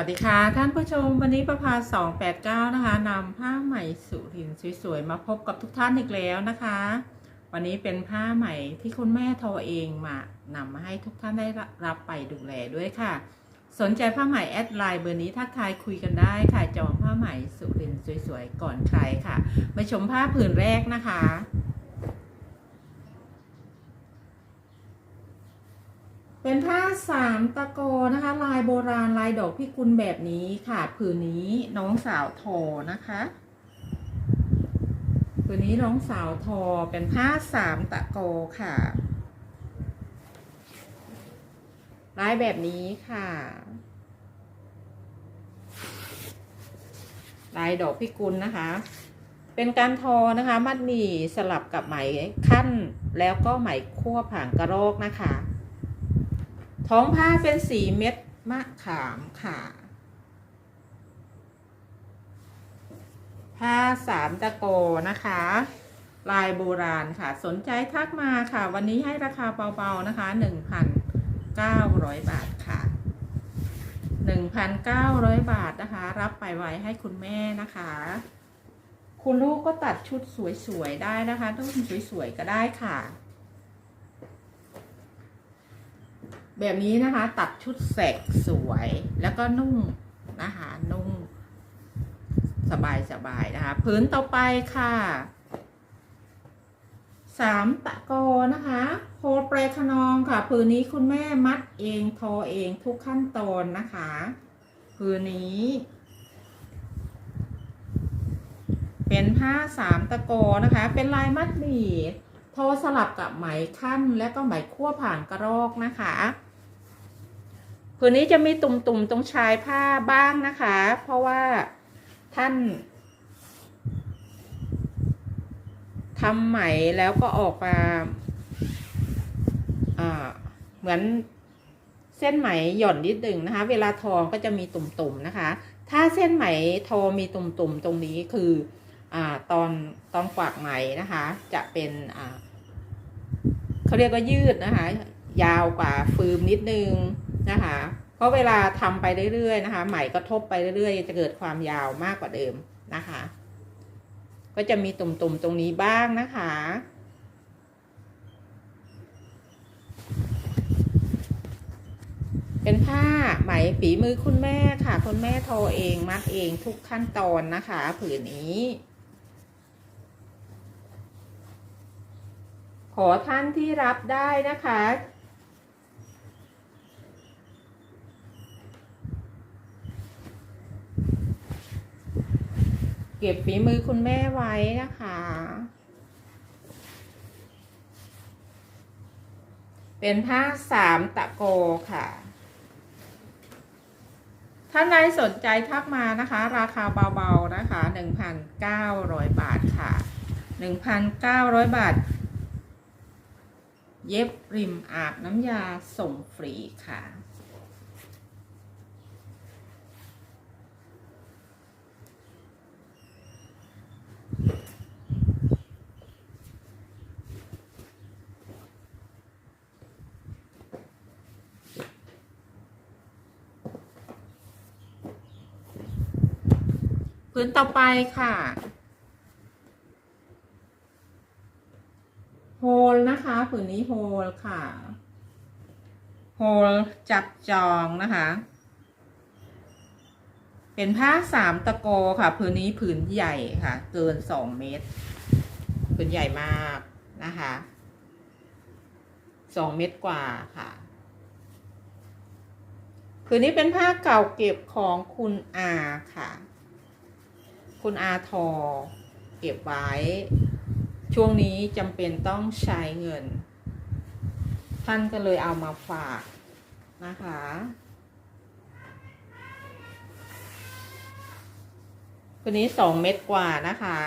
วัสดีค่ะ ท่านผู้ชมวันนี้ประพา289นะคะนำผ้าไหม่สุรินสวยๆมาพบกับทุกท่านอีกแล้วนะคะ วันนี้เป็นผ้าไหม่ที่คุณแม่ทอเองมานำมาให้ทุกท่านได้รับไปดูแลด้วยค่ะ สนใจผ้าไหม่แอดไลน์เบอร์นี้ทักทายคุยกันได้ค่ะจองผ้าไหม่สุรินสวยๆก่อนใครค่ะมาชมผ้าผืนแรกนะคะ เป็นผ้าสามตะโกนะคะ ลายโบราณลายดอกพิกุลแบบนี้ค่ะ ผืนนี้น้องสาวทอนะคะ ผืนนี้น้องสาวทอเป็นผ้าสามตะโกค่ะ ลายแบบนี้ค่ะ ลายดอกพิกุลนะคะ เป็นการทอนะคะ มัดหมี่สลับกับไหมขั้นแล้วก็ไหมคั่วผ่างกระโรกนะคะ ท้องผ้าเป็นสีเม็ดมะขามค่ะ ผ้าสามตะโกนะคะ ลายโบราณค่ะ สนใจทักมาค่ะ วันนี้ให้ราคาเบาๆนะคะ 1,900 บาทค่ะ 1,900 บาทนะคะ รับไปไว้ให้คุณแม่นะคะ คุณลูกก็ตัดชุดสวยๆได้นะคะต้องสวยๆก็ได้ค่ะ แบบนี้นะคะ ตัดชุดแสกสวยแล้วก็นุ่งนะคะนุ่งสบายสบายนะคะพื้นต่อไปค่ะสามตะโกนะคะโคเปรขนองค่ะพื้นนี้คุณแม่มัดเองทอเองทุกขั้นตอนนะคะพื้นนี้ เป็นผ้าสามตะโกนะคะ เป็นลายมัดหมี่ทอสลับกับไหมขั้นและก็ไหมคั่วผ่านกระรอกนะคะ ผืนนี้จะมีตุ่มๆตรงชายผ้าบ้างนะคะ เพราะว่าท่านทำไหมแล้วก็ออกมาเหมือนเส้นไหมหย่อนนิดหนึ่งนะคะ เวลาทอก็จะมีตุ่มๆนะคะ ถ้าเส้นไหมทอมีตุ่มๆตรงนี้คืออตอนตอนกวากไหมนะคะ จะเป็นเขาเรียกว่ายืดนะคะ ยาวกว่าฟืมนิดนึง นะคะ เพราะเวลาทำไปเรื่อยๆนะคะ ไหมก็ทบไปเรื่อยๆ จะเกิดความยาวมากกว่าเดิมนะคะ ก็จะมีตุ่มๆตรงนี้บ้างนะคะ เป็นผ้าไหมฝีมือคุณแม่ค่ะ คุณแม่ทอเองมัดเองทุกขั้นตอนนะคะ ผืนนี้ขอท่านที่รับได้นะคะ เก็บฝีมือคุณแม่ไว้นะคะ เป็นผ้าสามตะโกค่ะ ท่านใดสนใจทักมานะคะ ราคาเบาๆนะคะ 1,900 บาทค่ะ 1,900 บาท เย็บริมอาบน้ำยาส่งฟรีค่ะ พื้นต่อไปค่ะ โฮลนะคะ ผืนนี้โฮลค่ะ โฮลจับจองนะคะ เป็นผ้าสามตะโกค่ะ ผืนนี้ผืนใหญ่ค่ะ เกินสองเมตร ผืนใหญ่มากนะคะสองเมตรกว่าค่ะผืนนี้เป็นผ้าเก่าเก็บของคุณอาค่ะ คุณอาทอ เก็บไว้ ช่วงนี้จำเป็นต้องใช้เงิน ท่านก็เลยเอามาฝากนะคะคนนี้สองเม็ดกว่านะคะ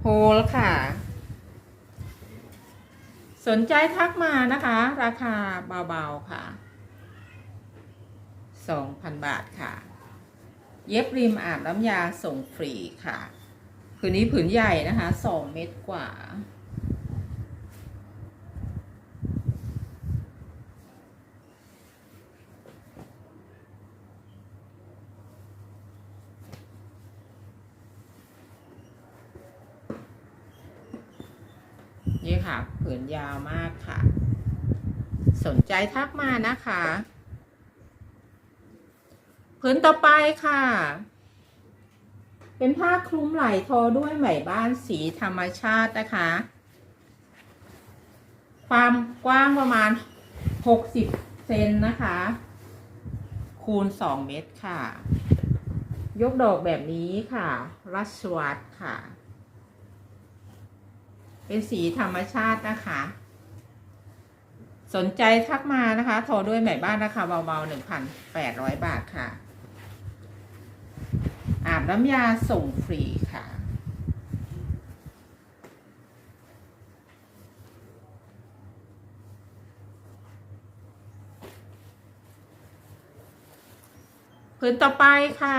โฮลค่ะ สนใจทักมานะคะ ราคาเบาๆค่ะ 2,000 บาทค่ะ เย็บริมอาบน้ำยาส่งฟรีค่ะผืนนี้ผืนใหญ่นะคะ 2 เมตรกว่าเนี่ค่ะ ผืนยาวมากค่ะ สนใจทักมานะคะ ผืนต่อไปค่ะ เป็นผ้าคลุมไหล่ทอด้วยไหมบ้านสีธรรมชาตินะคะ ความกว้างประมาณ 60 เซนนะคะ คูณ 2 เมตรค่ะ ยกดอกแบบนี้ค่ะ รัชวัตค่ะ เป็นสีธรรมชาตินะคะ สนใจทักมานะคะ โทรด้วยไหมบ้านราคาเบาๆ1,800บาทค่ะ อาบน้ำยาส่งฟรีค่ะผืนต่อไปค่ะ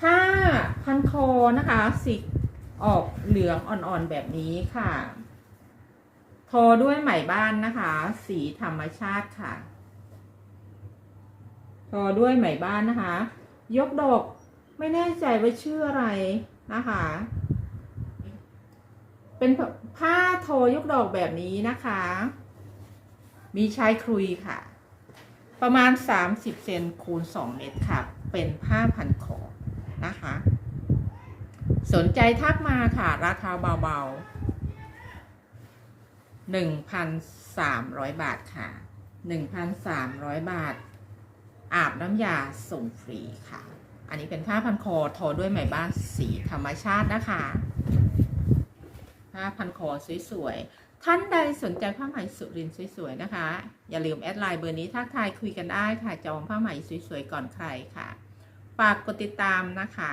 ผ้าพันคอนะคะสี ออกเหลืองอ่อนๆแบบนี้ค่ะ ทอด้วยไหมบ้านนะคะ สีธรรมชาติค่ะ ทอด้วยไหมบ้านนะคะ ยกดอกไม่แน่ใจว่าชื่ออะไรนะคะ เป็นผ้าโทยกดอกแบบนี้นะคะ มีชายคลุยค่ะ ประมาณ 30 เซนคูณ 2 เมตรค่ะ เป็นผ้าพันคอ สนใจทักมาค่ะราคาเบาๆ1,300บาทค่ะ1,300บาท อาบน้ำยาส่งฟรีค่ะ อันนี้เป็นผ้าพันคอทอด้วยไหมบ้านสีธรรมชาตินะคะผ้าพันคอสวยๆ ท่านใดสนใจผ้าไหมสุรินสวยๆนะคะ อย่าลืมแอดไลน์เบอร์นี้ทักทายคุยกันได้ค่ะจองผ้าไหมสวยๆก่อนใครค่ะฝากกดติดตามนะคะ